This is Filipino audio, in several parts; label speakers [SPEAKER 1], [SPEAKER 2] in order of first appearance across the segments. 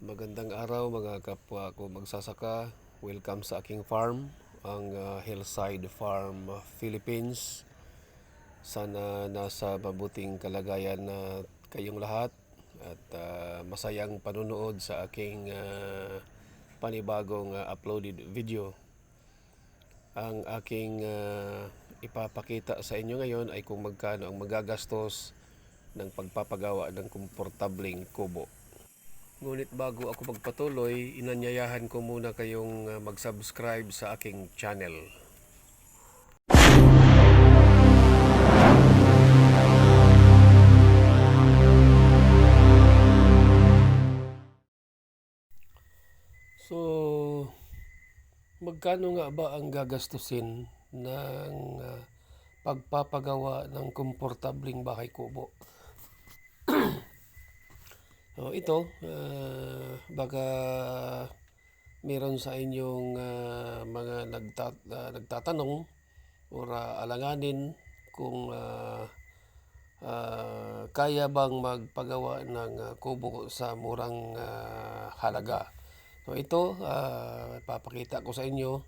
[SPEAKER 1] Magandang araw mga kapwa ko magsasaka. Welcome sa aking farm, ang ah, Hillside Farm ah, Philippines. Sana nasa mabuting kalagayan na kayong lahat at ah, masayang panunood sa aking ah, panibagong ah, uploaded video. Ang aking ah, ipapakita sa inyo ngayon ay kung magkano ang magagastos ng pagpapagawa ng komportableng kubo. Ngunit bago ako magpatuloy, inanyayahan ko muna kayong uh, mag-subscribe sa aking channel. So, magkano nga ba ang gagastusin ng uh, pagpapagawa ng komportabling bahay kubo? So, ito, ah, baka meron sa inyong ah, mga nagta- ah, nagtatanong o alanganin kung ah, ah, kaya bang magpagawa ng ah, kubo sa murang ah, halaga. So ito, ah, papakita ko sa inyo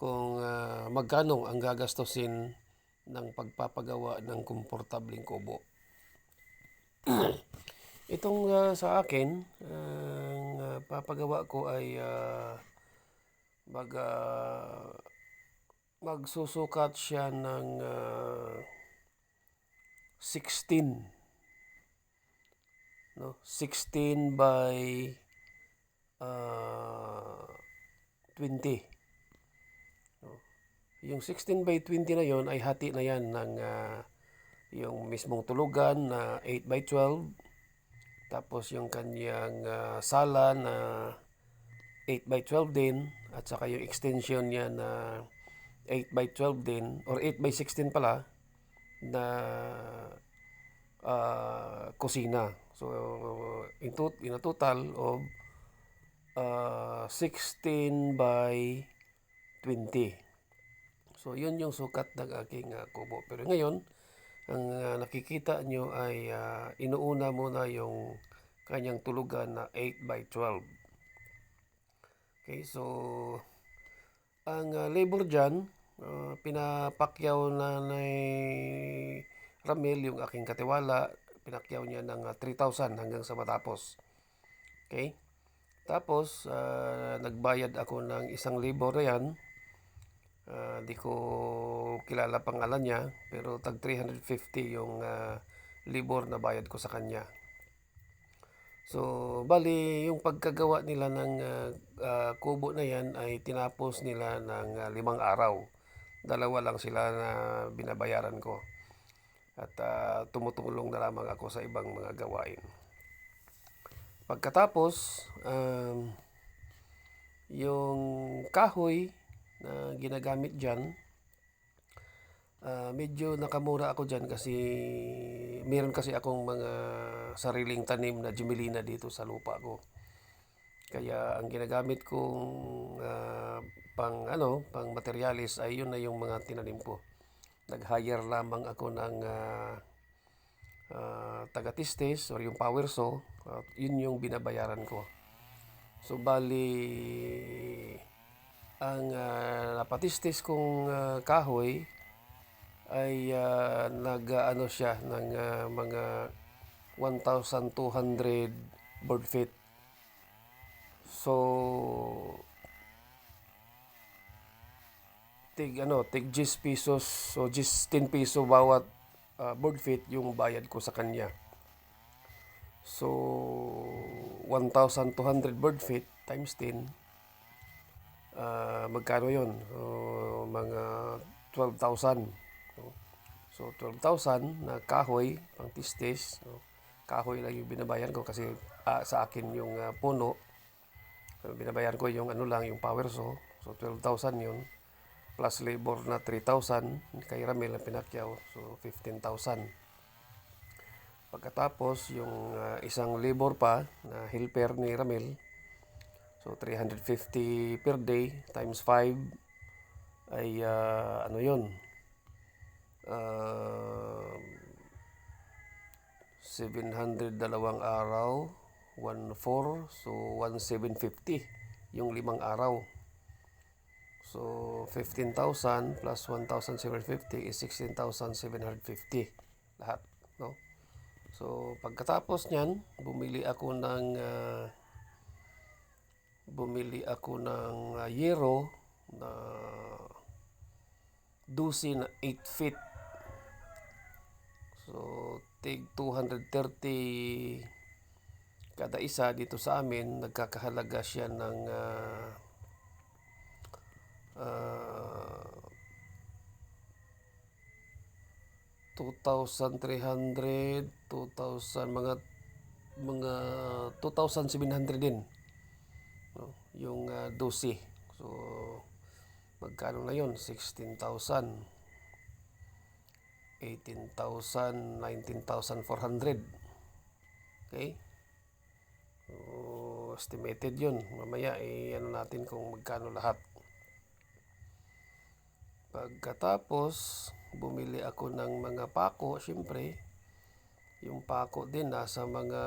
[SPEAKER 1] kung ah, magkano ang gagastusin ng pagpapagawa ng komportabling kubo. Itong ah, sa akin, ang ah, papagawa ko ay ah, mag, ah, magsusukat siya ng ah, 16 no? 16 by ah, 20 no? yung 16 by 20 na yon ay hati na yan ng ah, yung mismong tulugan na 8 by 12 tapos yung kanyang ah, sala na 8 by 12 din at saka yung extension niya na 8 by 12 din or 8 by 16 pala na ah, kusina. So in, tot- in a total of ah, 16 by 20. So yun yung sukat ng aking ah, kubo. Pero ngayon, ang ah, nakikita nyo ay ah, inuuna muna yung kanyang tulugan na 8 by 12. Okay, so ang ah, labor dyan, ah, pinapakyaw na ni Ramil yung aking katiwala. Pinakyaw niya ng ah, 3,000 hanggang sa matapos. Okay? Tapos, ah, nagbayad ako ng isang labor na yan. Ah, di ko kilala pangalan niya, pero tag 350 yung ah, libor na bayad ko sa kanya. So, bali, yung pagkagawa nila ng ah, ah, kubo na yan ay tinapos nila ng ah, limang araw. Dalawa lang sila na binabayaran ko. At ah, tumutulong na lamang ako sa ibang mga gawain. Pagkatapos, um, yung kahoy na ginagamit dyan, ah, medyo nakamura ako dyan kasi meron kasi akong mga sariling tanim na jumelina dito sa lupa ko. Kaya ang ginagamit kong ah, pang ano, pang materialis ay yun na yung mga tinanim ko. Nag-hire lamang ako ng ah, ah, taga-tistis or yung power saw. at yun yung binabayaran ko. So bali ang uh, kong ah, kahoy ay ah, nag-ano siya ng ah, mga 1,200 board feet. So tig ano, tig 10 pesos so 10 piso bawat ah, board feet yung bayad ko sa kanya. So 1,200 board feet times 10 ah, magkano yun? So, mga 12,000. no? So, 12,000 na kahoy, pang tistis. No? Kahoy lang yung binabayan ko kasi ah, sa akin yung ah, puno. So, binabayan ko yung ano lang, yung power saw. So, 12,000 yun. Plus labor na 3,000. Kay Ramil ang pinakyaw. So, 15,000. Pagkatapos, yung ah, isang labor pa na helper ni Ramil, So 350 per day times 5 ay ah, ano 'yon? Ah 700 dalawang araw 1,4. So, 1,750 yung limang araw. So, 15,000 plus 1,750 is 16,750 lahat, no? So, pagkatapos niyan, bumili ako ng ah, bumili ako ng ah, Euro na 12 na 8 feet. So, tig 230 kada isa dito sa amin, nagkakahalaga siya ng ah, ah, 2,300, 2,000, mga mga 2,700 din. Yung ah, 12. So, magkano na yun? 16,000. 18,000, 19,400. Okay? So, estimated yun. Mamaya, eh, ano natin kung magkano lahat. Pagkatapos, bumili ako ng mga pako, syempre. Yung pako din, nasa mga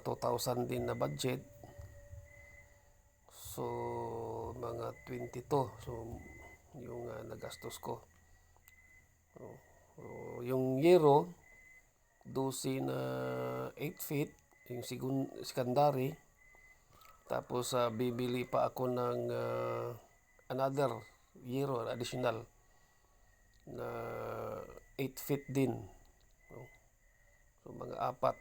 [SPEAKER 1] 2,000 din na budget. So, mga 22. So, yung ah, nagastos ko. Oh, oh, yung Euro, 12 na 8 feet, yung sigun, secondary. Tapos, ah, bibili pa ako ng ah, another Euro, additional, na 8 feet din. No? So, mga apat.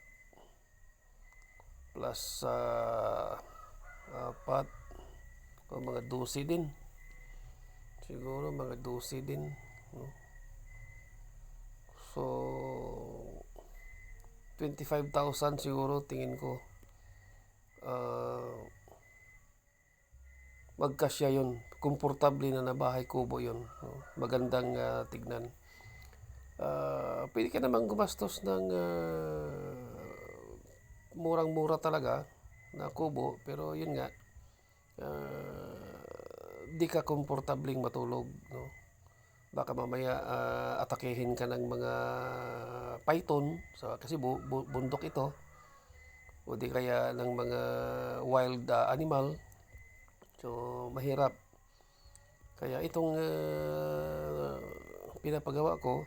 [SPEAKER 1] Plus, ah, apat, o mga 12 din. Siguro mga 12 din. No? So, 25,000 siguro tingin ko. Ah, magkasya yun. Komportable na na bahay kubo yun. No? Magandang ah, tignan. Ah, pwede ka namang gumastos ng ah, murang-mura talaga na kubo. Pero yun nga, ah, di ka komportabling matulog. No? Baka mamaya ah, atakehin ka ng mga python sa kasi bu- bu- bundok ito o di kaya ng mga wild ah, animal so mahirap kaya itong ah, pinapagawa ko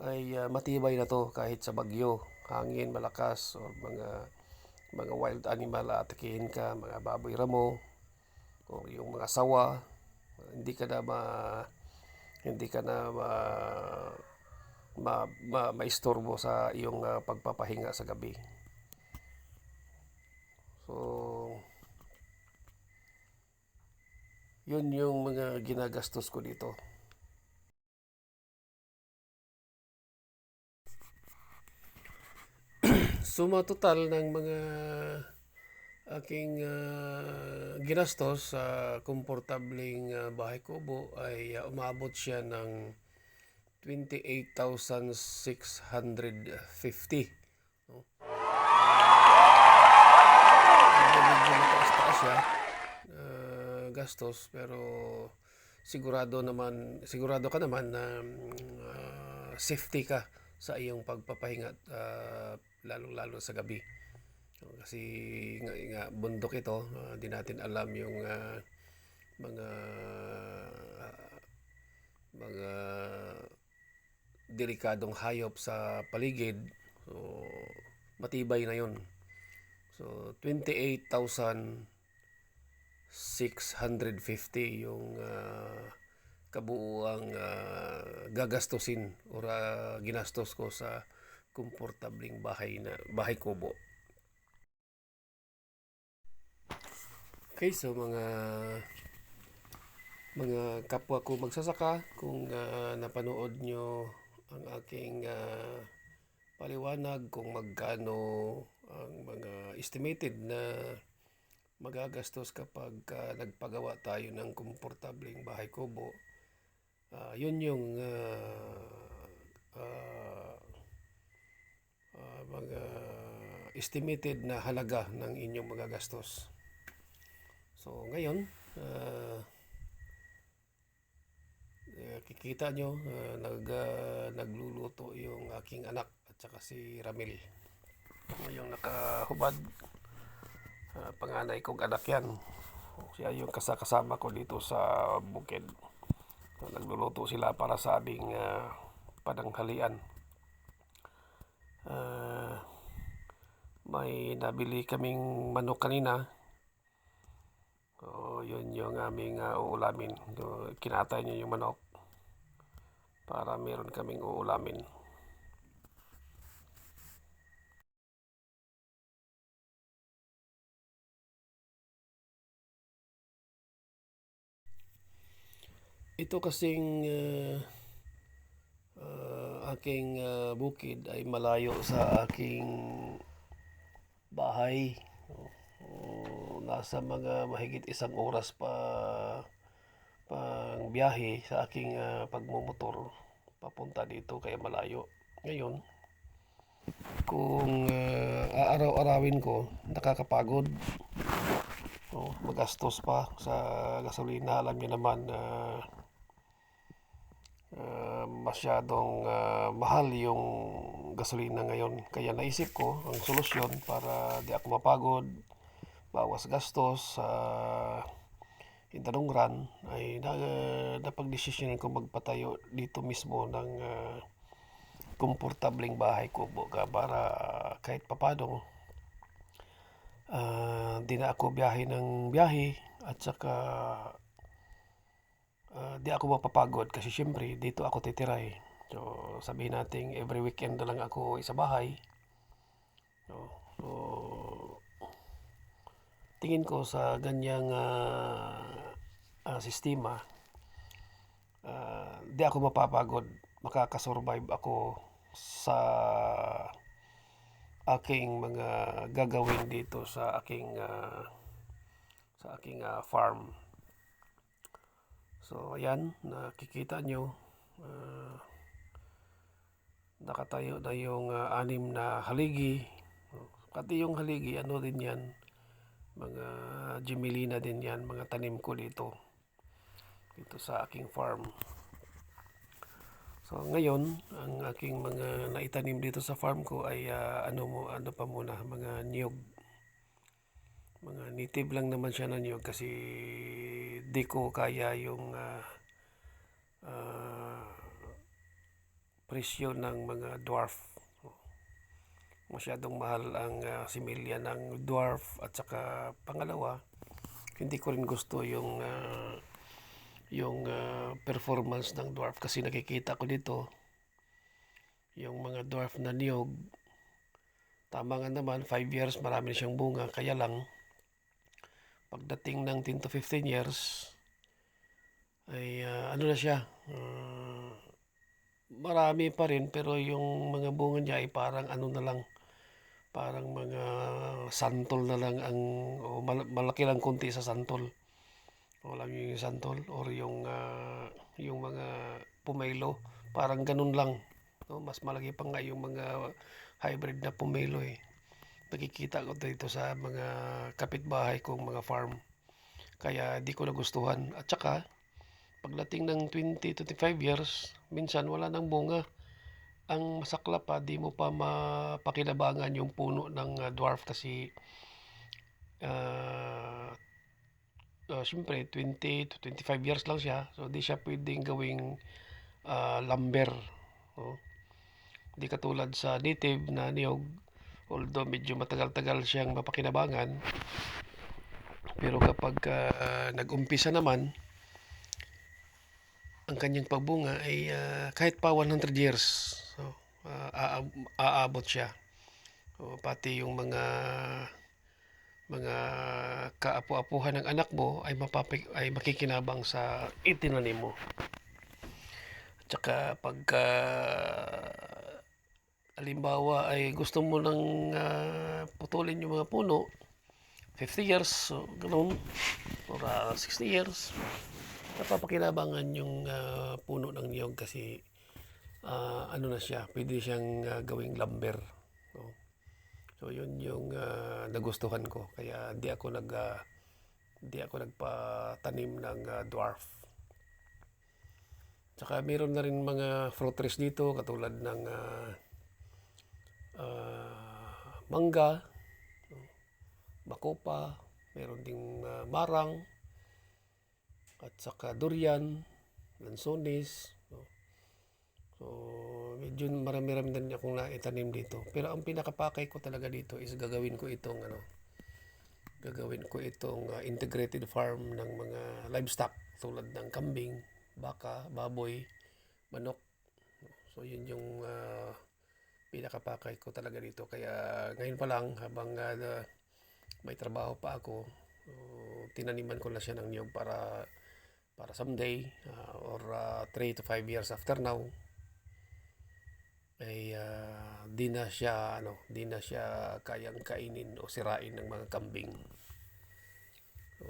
[SPEAKER 1] ay ah, matibay na to kahit sa bagyo hangin malakas o mga mga wild animal atakehin ka mga baboy ramo o yung mga sawa hindi ka na ma hindi ka na ma ma, ma maistorbo sa iyong ah, pagpapahinga sa gabi. So, yun yung mga ginagastos ko dito. Suma total ng mga aking ah, ginastos sa komportabling ah, bahay kubo ay ah, umabot siya ng 28,650. No? Siya ah, gastos pero sigurado naman sigurado ka naman na ah, safety ka sa iyong pagpapahinga uh, lalo-lalo sa gabi. Kasi nga, nga bundok ito, ah, di natin alam yung ah, mga mga delikadong hayop sa paligid. So, matibay na yun. So, 28,650 yung ah, kabuuang ah, gagastusin o ah, ginastos ko sa komportabling bahay na bahay kubo. Okay, so mga mga kapwa ko magsasaka, kung ah, napanood nyo ang aking ah, paliwanag kung magkano ang mga estimated na magagastos kapag ah, nagpagawa tayo ng komportableng bahay kubo, ah, yun yung ah, ah, ah, mga estimated na halaga ng inyong mga gastos. So ngayon, eh, kikita nyo, ah, nag, ah, nagluluto yung aking anak at saka si Ramil. yung nakahubad. Ah, panganay kong anak yan. Siya yung kasakasama ko dito sa bukid. So, nagluluto sila para sa aming ah, pananghalian. May nabili kaming manok kanina. So, yun yung aming ah, uulamin. Kinatay niya yung manok para meron kaming uulamin. Ito kasing ah, ah, aking ah, bukid ay malayo sa aking bahay. Oh, nasa mga mahigit isang oras pa pang biyahe sa aking ah, pagmumotor papunta dito kaya malayo. Ngayon, kung ah, aaraw-arawin ko, nakakapagod. Oh, magastos pa sa gasolina. Alam niyo naman na ah, masyadong ah, mahal yung gasolina ngayon. Kaya naisip ko ang solusyon para di ako mapagod, bawas gastos sa in the long run ay na, napagdesisyonan ko magpatayo dito mismo ng ah, komportableng bahay kubo ka para kahit papano ah, di na ako biyahe ng biyahe at saka ah, di ako mapapagod kasi syempre dito ako titira eh. So sabihin natin every weekend na lang ako sa bahay. No? So tingin ko sa ganyang ah, ah, sistema ah, di ako mapapagod. Makakasurvive ako sa aking mga gagawin dito sa aking ah, sa aking ah, farm. So ayan, nakikita nyo ah, nakatayo na yung ah, anim na haligi. Pati yung haligi, ano din yan, mga Gemelina din yan, mga tanim ko dito. Dito sa aking farm. So ngayon, ang aking mga naitanim dito sa farm ko ay ah, ano mo ano pa muna, mga niyog. Mga native lang naman siya na niyog kasi di ko kaya yung ah, ah, presyo ng mga dwarf. Masyadong mahal ang ah, similya ng dwarf at saka pangalawa, hindi ko rin gusto yung ah, yung ah, performance ng dwarf kasi nakikita ko dito yung mga dwarf na niyog tama nga naman 5 years marami siyang bunga kaya lang pagdating ng 10 to 15 years ay ah, ano na siya ah, marami pa rin. Pero yung mga bunga niya ay parang ano na lang parang mga santol na lang ang o mal- malaki lang konti sa santol. Niyo yung santol or yung ah, yung mga pumelo. Parang ganun lang. No? mas malaki pa nga yung mga hybrid na pumelo eh nakikita ko dito sa mga kapitbahay kong mga farm. Kaya di ko nagustuhan. At saka pagdating ng 20 25 years minsan wala nang bunga. Ang masakla pa di mo pa mapakinabangan yung puno ng ah, dwarf kasi ah uh, siyempre 20 to 25 years lang siya. So di siya pwedeng gawing ah, lumber. No? di katulad sa native na niyog although medyo matagal-tagal siyang mapakinabangan pero kapag ah, nag-umpisa naman ang kanyang pagbunga ay ah, kahit pa 100 years so, aab- aabot siya so, pati yung mga mga kaapu-apuhan ng anak mo ay mapapik ay makikinabang sa itinanim mo. At saka pagka halimbawa ay gusto mo nang ah, putulin yung mga puno 50 years so ganun or ah, 60 years napapakinabangan yung ah, puno ng niyog kasi ah, ano na siya pwede siyang ah, gawing lumber no? So yun yung ah, nagustuhan ko kaya di ako nag ah, di ako nagpatanim ng ah, dwarf. Tsaka meron na rin mga fruit trees dito katulad ng ah, ah, mangga, no, makopa, meron ding ah, marang, at saka durian, lansones. No? So, medyo marami-rami din akong naitanim dito. Pero ang pinakapakay ko talaga dito is gagawin ko itong ano, gagawin ko itong ah, integrated farm ng mga livestock tulad ng kambing, baka, baboy, manok. So, yun yung ah, pinakapakay ko talaga dito. Kaya ngayon pa lang, habang ah, na- may trabaho pa ako, so, tinaniman ko na siya ng niyog para para someday ah, or 3 to 5 years after now ay ah, di na siya ano, di na siya kayang kainin o sirain ng mga kambing. So,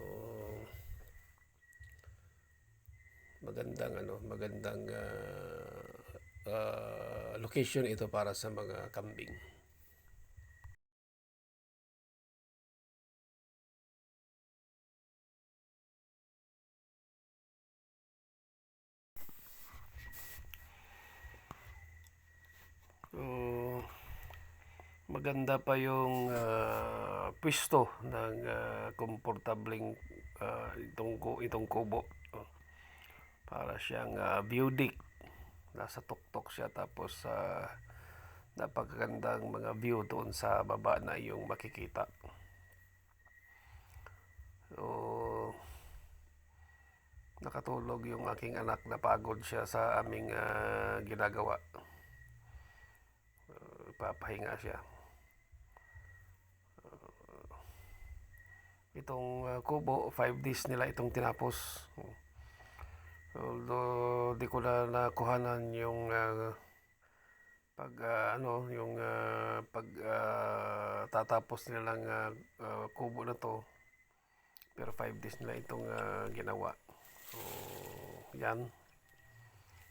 [SPEAKER 1] magandang ano, magandang ah, ah, location ito para sa mga kambing. So, maganda pa yung ah, pwesto ng ah, komportableng ah, itong itong kubo. Oh. Para siyang ah, view deck. Nasa tuktok siya tapos sa napakagandang mga view doon sa baba na yung makikita. So, nakatulog yung aking anak na pagod siya sa aming ah, ginagawa. Uh, papahinga siya. itong uh, kubo, 5 days nila itong tinapos. Although di ko na nakuhanan yung uh, pag uh, ano, yung uh, pag uh, tatapos nilang uh, uh, kubo na to. Pero 5 days nila itong uh, ginawa. So, yan.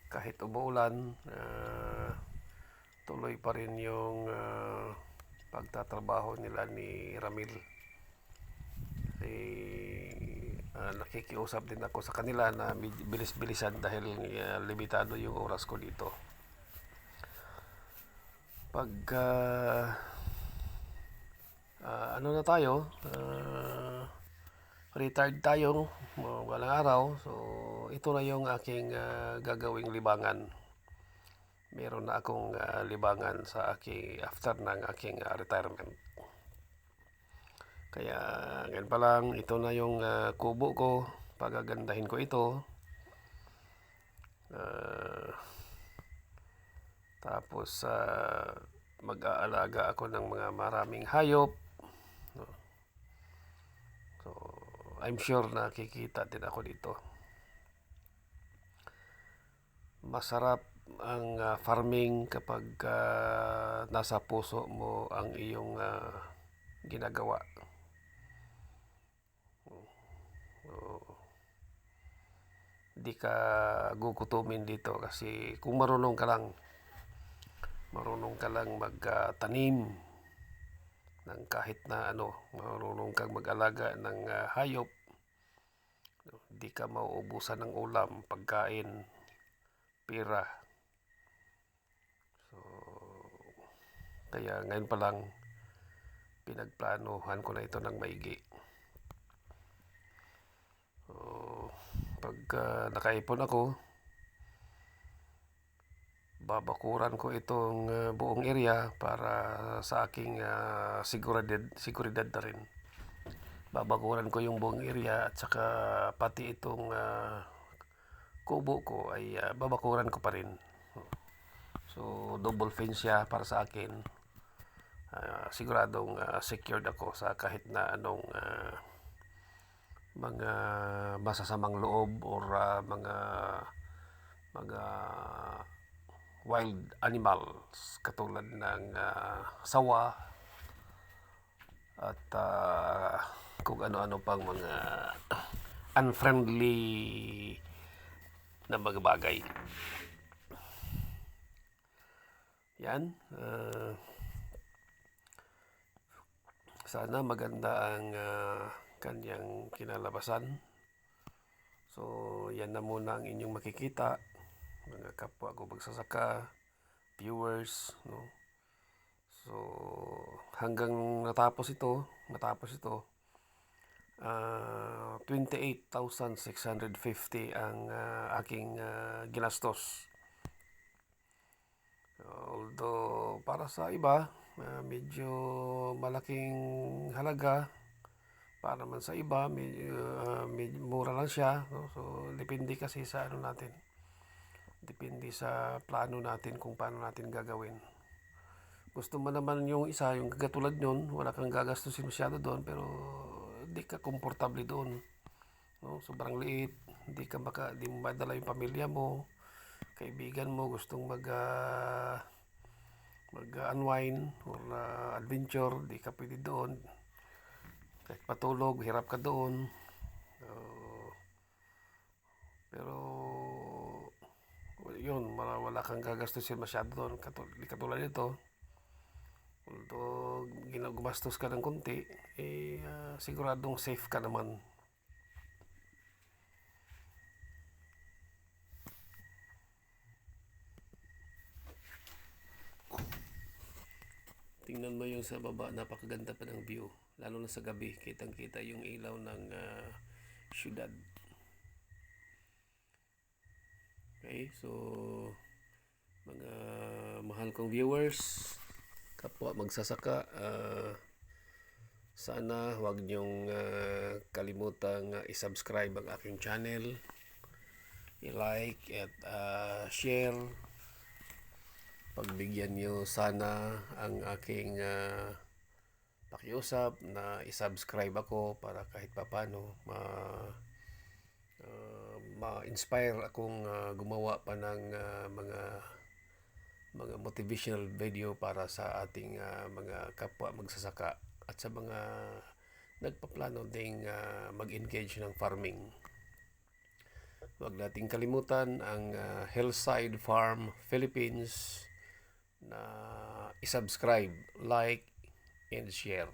[SPEAKER 1] Kahit umuulan, uh, tuloy pa rin yung uh, pagtatrabaho nila ni Ramil eh, ah, nakikiusap din ako sa kanila na bil- bilis-bilisan dahil ah, limitado yung oras ko dito. Pag ah, ah, ano na tayo, ah, retired tayo, walang araw, so ito na yung aking ah, gagawing libangan. Meron na akong ah, libangan sa aking after ng aking ah, retirement. Kaya ngayon pa lang, ito na yung ah, kubo ko. Pagagandahin ko ito. Ah, tapos ah, mag-aalaga ako ng mga maraming hayop. So, I'm sure na kikita din ako dito. Masarap ang ah, farming kapag ah, nasa puso mo ang iyong ah, ginagawa. So, di ka gugutumin dito kasi kung marunong ka lang marunong ka lang magtanim ng kahit na ano marunong kang mag-alaga ng ah, hayop di ka mauubusan ng ulam pagkain pira. So kaya ngayon pa lang pinagplanuhan ko na ito ng maigi So, pag ah, nakaipon ako, babakuran ko itong ah, buong area para sa aking ah, seguridad, seguridad na rin. Babakuran ko yung buong area at saka pati itong ah, kubo ko ay ah, babakuran ko pa rin. So, double fence siya para sa akin. Ah, siguradong ah, secured ako sa kahit na anong ah, mga masasamang loob or ah, mga mga wild animals katulad ng ah, sawa at ah, kung ano-ano pang mga unfriendly na mga bagay. Yan. ah, sana maganda ang ah, kanyang kinalabasan. So, yan na muna ang inyong makikita. Mga kapwa ko magsasaka, viewers, no? So, hanggang natapos ito, natapos ito, ah, 28,650 ang ah, aking ah, ginastos. Although, para sa iba, ah, medyo malaking halaga. Para man sa iba, medyo, ah, medyo mura lang siya. No? So, depende kasi sa ano natin. Depende sa plano natin kung paano natin gagawin. Gusto mo naman yung isa, yung katulad nun, wala kang gagastusin masyado doon, pero hindi ka komportable doon. No? Sobrang liit, hindi ka maka, hindi mo madala yung pamilya mo, kaibigan mo, gustong mag, ah, mag-unwind or ah, adventure, di ka pwede doon. Kahit patulog, hirap ka doon. So, pero, yun, wala, wala kang gagastusin masyado doon. Katul katulad nito, although ginagumastos ka ng konti, eh, ah, siguradong safe ka naman. Tingnan mo yung sa baba, napakaganda pa ng view. Lalo na sa gabi, kitang-kita yung ilaw ng ah, syudad. Okay, so mga mahal kong viewers, kapwa magsasaka, ah, sana huwag niyong ah, kalimutang ah, i-subscribe ang aking channel, i-like at ah, share pagbigyan niyo sana ang aking ah, pakiusap na i-subscribe ako para kahit papano ma ah, ma-inspire akong ah, gumawa pa ng ah, mga mga motivational video para sa ating ah, mga kapwa magsasaka at sa mga nagpaplano ding ah, mag-engage ng farming. Huwag nating kalimutan ang ah, Hillside Farm Philippines na i-subscribe, like, and share.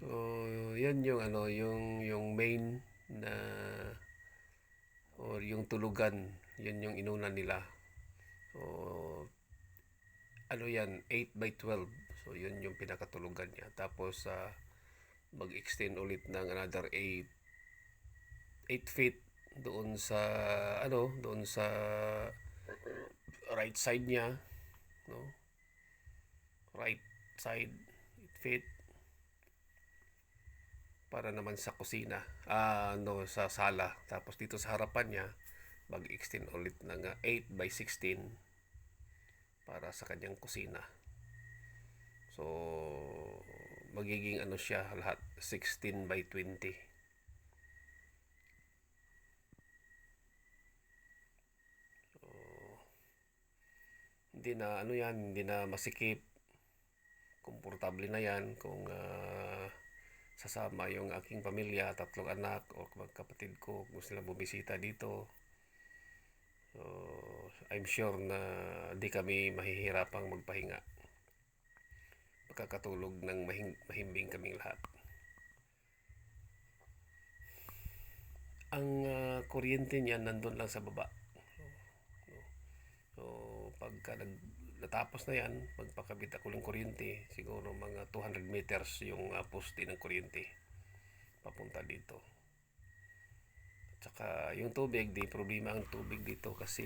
[SPEAKER 1] So, yan yung ano, yung yung main na or yung tulugan, yun yung inuna nila. So, ano yan, 8 by 12. So, yun yung pinakatulugan niya. Tapos, ah, mag-extend ulit ng another 8 8 feet doon sa ano, doon sa right side niya, no? Right side 8 feet para naman sa kusina, ah, no, sa sala. Tapos dito sa harapan niya, mag-extend ulit ng ah, 8 by 16 para sa kanyang kusina. So, magiging ano siya lahat 16 by 20. So, hindi na ano yan, hindi na masikip. Komportable na yan kung ah, sasama yung aking pamilya, tatlong anak o magkapatid ko gusto nilang bumisita dito. So, I'm sure na di kami mahihirapang magpahinga. Magkakatulog ng mahing, mahimbing kaming lahat. Ang ah, kuryente niyan nandun lang sa baba. So, pagka nag, natapos na yan, magpakabit ako ng kuryente, siguro mga 200 meters yung uh, poste ng kuryente papunta dito. Tsaka yung tubig, di problema ang tubig dito kasi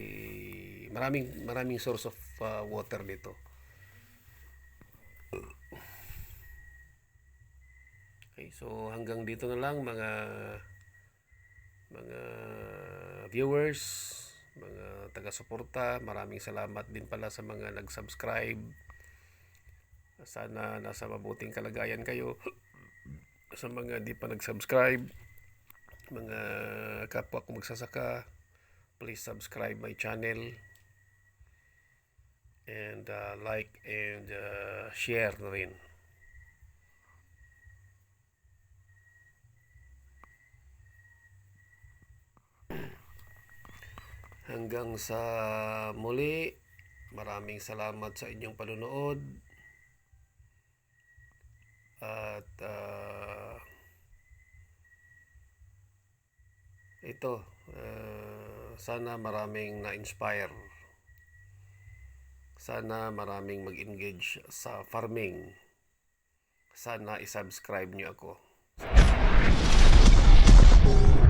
[SPEAKER 1] maraming maraming source of uh, water dito. Okay, so hanggang dito na lang mga mga viewers, mga taga-suporta. Maraming salamat din pala sa mga nag-subscribe. Sana nasa mabuting kalagayan kayo. sa mga di pa nag-subscribe, mga kapwa ko magsasaka, please subscribe my channel and uh, like and uh, share na rin. Hanggang sa muli, maraming salamat sa inyong panunood. At uh, ito, uh, sana maraming na-inspire. Sana maraming mag-engage sa farming. Sana isubscribe nyo ako. Thank you.